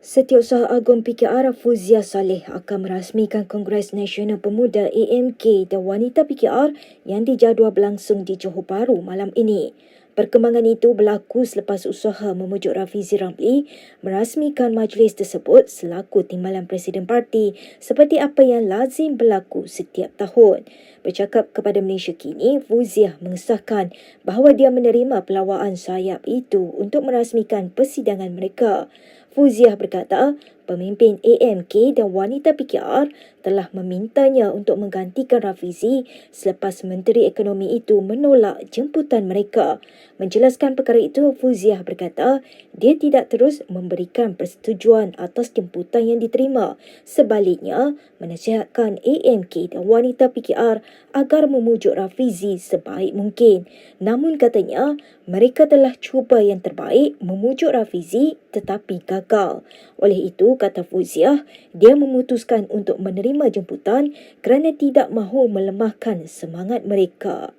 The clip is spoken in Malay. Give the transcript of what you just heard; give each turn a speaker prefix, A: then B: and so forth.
A: Setiausaha Agung PKR Fuzia Saleh akan merasmikan Kongres Nasional Pemuda AMK dan Wanita PKR yang dijadual berlangsung di Johor Bahru malam ini. Perkembangan itu berlaku selepas usaha memujuk Rafizi Ramli merasmikan majlis tersebut selaku timbalan Presiden Parti seperti apa yang lazim berlaku setiap tahun. Bercakap kepada Malaysia Kini, Fuzia mengesahkan bahawa dia menerima pelawaan sayap itu untuk merasmikan persidangan mereka. Fuziah berkata, pemimpin AMK dan wanita PKR telah memintanya untuk menggantikan Rafizi selepas Menteri Ekonomi itu menolak jemputan mereka. Menjelaskan perkara itu, Fuziah berkata, dia tidak terus memberikan persetujuan atas jemputan yang diterima. Sebaliknya, menasihatkan AMK dan wanita PKR agar memujuk Rafizi sebaik mungkin. Namun katanya, mereka telah cuba yang terbaik memujuk Rafizi tetapi gagal. Oleh itu, kata Fuziah, dia memutuskan untuk menerima jemputan kerana tidak mahu melemahkan semangat mereka.